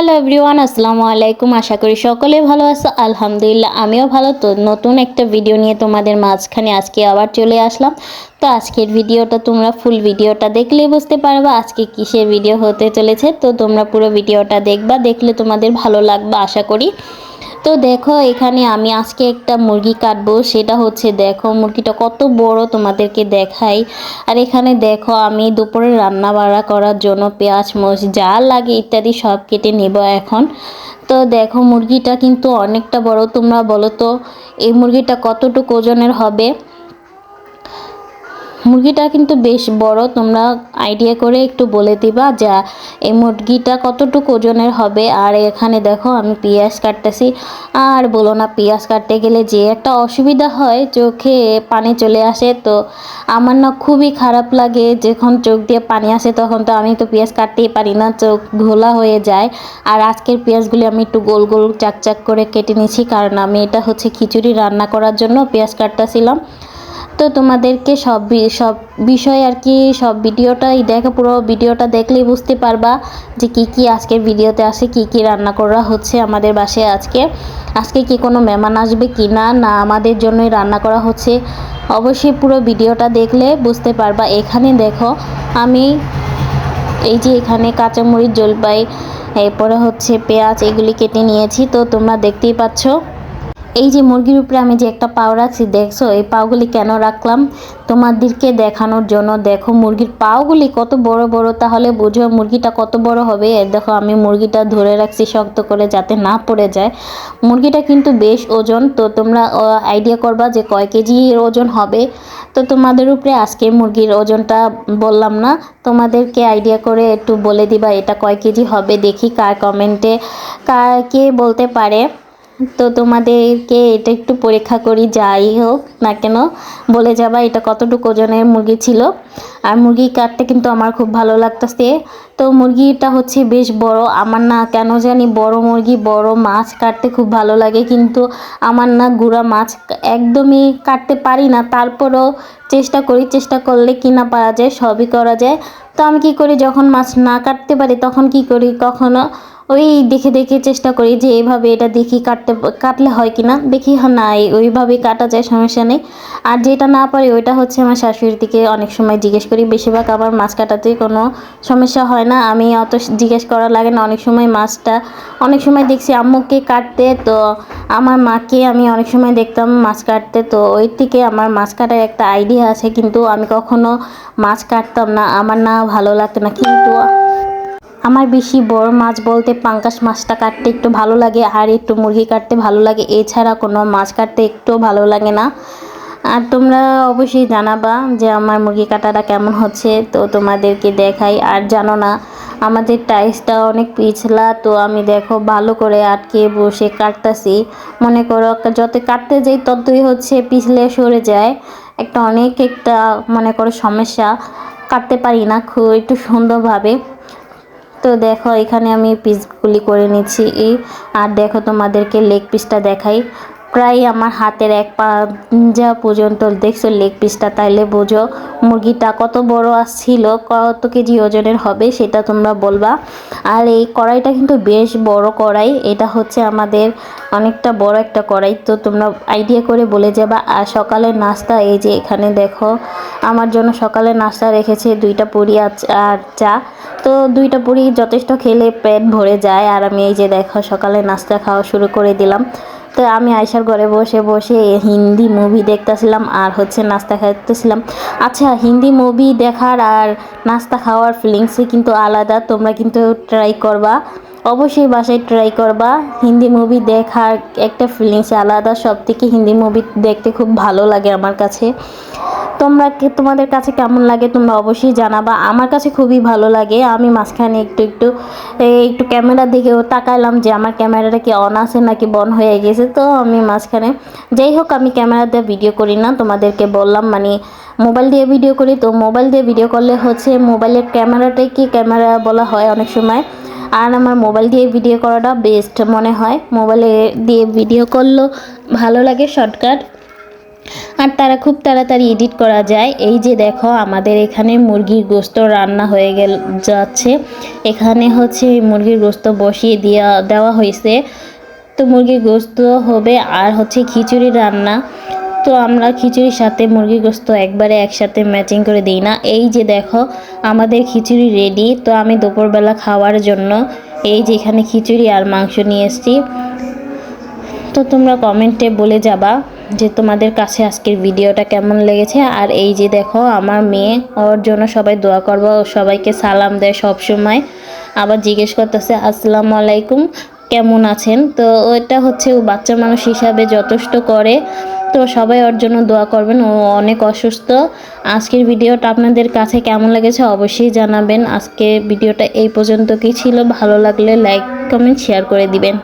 Hello everyone, আসসালামু আলাইকুম। আশা করি সকলে ভালো আছো। আলহামদুলিল্লাহ, আমিও ভালো। তো নতুন একটা ভিডিও নিয়ে তোমাদের মাঝখানে আজকে আবার চলে আসলাম। তো আজকের ভিডিওটা তোমরা ফুল ভিডিওটা দেখলেই বুঝতে পারবা আজকে কিসের ভিডিও হতে চলেছে। তো তোমরা পুরো ভিডিওটা দেখবা, দেখলে তোমাদের ভালো লাগবে, আশা করি। তো দেখো, এখানে আমি আজকে একটা মুরগি কাটবো। সেটা হচ্ছে দেখো, মুরগিটা কত বড় তোমাদেরকে দেখাই। আর এখানে দেখো, আমি দুপুরে রান্না বাড়া করার জন্য পেঁয়াজ, মরিচ যা লাগে ইত্যাদি সব কেটে নেব এখন। তো দেখো, মুরগিটা কিন্তু অনেকটা বড়। তোমরা বলো তো, এই মুরগিটা কতটুকু ওজনের হবে? মুরগিটা কিন্তু বেশ বড়, তোমরা আইডিয়া করে একটু বলে দিবা যা, এই মুরগিটা কতটুকু ওজনের হবে। আর এখানে দেখো, আমি পেঁয়াজ কাটতেছি। আর বলো না, পেঁয়াজ কাটতে গেলে যে একটা অসুবিধা হয়, চোখে পানি চলে আসে। তো আমার না খুবই খারাপ লাগে, যখন চোখ দিয়ে পানি আসে, তখন তো আমি তো পেঁয়াজ কাটতেই পারি না, চোখ ঘোলা হয়ে যায়। আর আজকের পেঁয়াজগুলি আমি একটু গোল গোল চাকচাক করে কেটে নিয়েছি, কারণ আমি এটা হচ্ছে খিচুড়ি রান্না করার জন্য পেঁয়াজ কাটতেছিলাম। তো তোমাদেরকে সব সব বিষয় আর কি, সব ভিডিওটাই দেখো, পুরো ভিডিওটা দেখলেই বুঝতে পারবা যে কি কি আজকে ভিডিওতে আসে, কি কি রান্না করা হচ্ছে আমাদের বাসায় আজকে। আজকে কি কোনো মেহমান আসবে কি না না আমাদের জন্যই রান্না করা হচ্ছে। অবশ্যই পুরো ভিডিওটা দেখলে বুঝতে পারবা। এখানে দেখো, আমি এই যে এখানে কাঁচামরিচ, জলপাই, এরপরে হচ্ছে পেঁয়াজ, এগুলি কেটে নিয়েছি। তো তোমরা দেখতেই পাচ্ছ এই যে মুরগির উপরে আমি যে একটা পাও রাখছি দেখছ? এই পাওগুলি কেন রাখলাম? তোমাদেরকে দেখানোর জন্য দেখো, মুরগির পাওগুলি কত বড় বড়, তাহলে বুঝো মুরগিটা কত বড় হবে। দেখো, আমি মুরগিটা ধরে রাখছি শক্ত করে যাতে না পড়ে যায়। মুরগিটা কিন্তু বেশ ওজন, তো তোমরা আইডিয়া করবা যে কয় কেজির ওজন হবে। তো তোমাদের উপরে আজকে মুরগির ওজনটা বললাম না, তোমাদেরকে আইডিয়া করে একটু বলে দিবা এটা কয় কেজি হবে, দেখি কার কমেন্টে কার কে বলতে পারে। তো তোমাদেরকে এটা একটু পরীক্ষা করি, যাই হোক না কেন। বলে যাবা, এটা কতটুকু ওজনের মুরগি ছিল। আর মুরগি কাটতে কিন্তু আমার খুব ভালো লাগতেছে। তো মুরগিটা হচ্ছে বেশ বড়। আমার না কেন জানি বড় মুরগি, বড় মাছ কাটতে খুব ভালো লাগে। কিন্তু আমার না গুঁড়া মাছ একদমই কাটতে পারি না। তারপরও চেষ্টা করি, চেষ্টা করলে কিনা পারা যায়, সবই করা যায়। তো আমি কি করি, যখন মাছ না কাটতে পারি, তখন কি করি, কখনো ওই দেখে দেখে চেষ্টা করি যে এভাবে এটা দেখি কাটতে, কাটলে হয় কি না দেখি না ওইভাবেই কাটা যায়, সমস্যা নেই। আর যেটা না পারি, ওইটা হচ্ছে আমার শাশুড়ির দিকে অনেক সময় জিজ্ঞেস করি। বেশিরভাগ আমার মাছ কাটাতে কোনো সমস্যা হয় না। আমি অত জিজ্ঞেস করা লাগে না। অনেক সময় মাছটা, অনেক সময় দেখছি আম্মুকে কাটতে, তো আমার মাকে আমি অনেক সময় দেখতাম মাছ কাটতে। তো ওই থেকে আমার মাছ কাটার একটা আইডিয়া আছে, কিন্তু আমি কখনো মাছ কাটতাম না। আমার না ভালো লাগতো না। কিন্তু আমার বেশি বড় মাছ বলতে পাঙ্কাশ মাছটা কাটতে একটু ভালো লাগে, আর একটু মুরগি কাটতে ভালো লাগে। এছাড়া কোনো মাছ কাটতে একটু ভালো লাগে না। আর তোমরা অবশ্যই জানাবা যে আমার মুরগি কাটাটা কেমন হচ্ছে, তো তোমাদেরকে দেখাই। আর জানো না, আমাদের টাইসটা অনেক পিছলা, তো আমি দেখো ভালো করে আটকে বসে কাটতেছি। মনে করো, যত কাটতে যাই ততই হচ্ছে পিছলে সরে যায়। একটা অনেক একটা, মনে করো সমস্যা, কাটতে পারি না খুব একটু সুন্দরভাবে। তো দেখো এখানে আমি পিসগুলি করে নিচ্ছি আর দেখো তোমাদেরকে লেগ পিসটা দেখাই। প্রায় আমার হাতের এক পাঞ্জা পর্যন্ত দেখছ লেগ পিসটা তাইলে বোঝো মুরগিটা কত বড় আসছিল, কত কেজি ওজনের হবে সেটা তোমরা বলবা। আর এই কড়াইটা কিন্তু বেশ বড় কড়াই, এটা হচ্ছে আমাদের অনেকটা বড় একটা কড়াই। তো তোমরা আইডিয়া করে বলে যাবা। আর সকালের নাস্তা, এই যে এখানে দেখো, আমার জন্য সকালের নাস্তা রেখেছে দুইটা পুরি আর চা তো দুইটা পুরি যথেষ্ট খেলে পেট ভরে যায়। আর আমি এই যে দেখো সকালে নাস্তা খাওয়া শুরু করে দিলাম। তো আমি আয়সার ঘরে বসে বসে হিন্দি মুভি দেখতেছিলাম আর হচ্ছে নাস্তা খাইতেছিলাম। আচ্ছা হিন্দি মুভি দেখার আর নাস্তা খাওয়ার ফিলিংসই কিন্তু আলাদা, তোমরা কিন্তু ট্রাই করবা। অবশ্যই বাসায় ট্রাই করবা। হিন্দি মুভি দেখার একটা ফিলিংস আলাদা সব থেকে হিন্দি মুভি দেখতে খুব ভালো লাগে আমার কাছে। তোমরা তোমাদের কাছে কেমন লাগে তোমরা অবশ্যই জানাবা। আমার কাছে খুবই ভালো লাগে। আমি মাঝখানে একটু একটু একটু ক্যামেরার দিকেও তাকাইলাম যে আমার ক্যামেরাটা কি অন আছে নাকি বন হয়ে গেছে। তো আমি মাঝখানে, যাই হোক, আমি ক্যামেরা দিয়ে ভিডিও করি না, তোমাদেরকে বললাম মানে মোবাইল দিয়ে ভিডিও করি। তো মোবাইল দিয়ে ভিডিও করলে হচ্ছে মোবাইলের ক্যামেরাটাই কি ক্যামেরা বলা হয় অনেক সময়। আর আমার মোবাইল দিয়ে ভিডিও করাটা বেস্ট মনে হয়। মোবাইলে দিয়ে ভিডিও করলেও ভালো লাগে শর্টকাট আর তারা খুব তাড়াতাড়ি এডিট করা যায়। এই যে দেখো, আমাদের এখানে মুরগির গোস্ত রান্না হয়ে গেল, যাচ্ছে। এখানে হচ্ছে মুরগির গোস্ত বসিয়ে দেওয়া দেওয়া হয়েছে তো মুরগির গোস্ত হবে আর হচ্ছে খিচুড়ি রান্না। তো আমরা খিচুড়ির সাথে মুরগির গোস্ত একবারে একসাথে ম্যাচিং করে দিই না। এই যে দেখো, আমাদের খিচুড়ি রেডি তো আমি দুপুরবেলা খাওয়ার জন্য এই যে এখানে খিচুড়ি আর মাংস নিয়ে এসেছি। তো তোমরা কমেন্টে বলে যাবা যে তোমাদের কাছে আজকের ভিডিওটা কেমন লেগেছে। আর এই যে দেখো, আমার মেয়ে, ওর জন্য সবাই দোয়া করব সবাইকে সালাম দেয় সব সময় আবার জিজ্ঞেস করতেছে, আসসালামু আলাইকুম, কেমন আছেন? তো ওইটা হচ্ছে ও বাচ্চা মানুষ হিসাবে যথেষ্ট করে। তো সবাই ওর জন্য দোয়া করবেন, ও অনেক অসুস্থ। আজকের ভিডিওটা আপনাদের কাছে কেমন লেগেছে অবশ্যই জানাবেন। আজকে ভিডিওটা এই পর্যন্ত কি ছিল। ভালো লাগলে লাইক কমেন্ট শেয়ার করে দিবেন।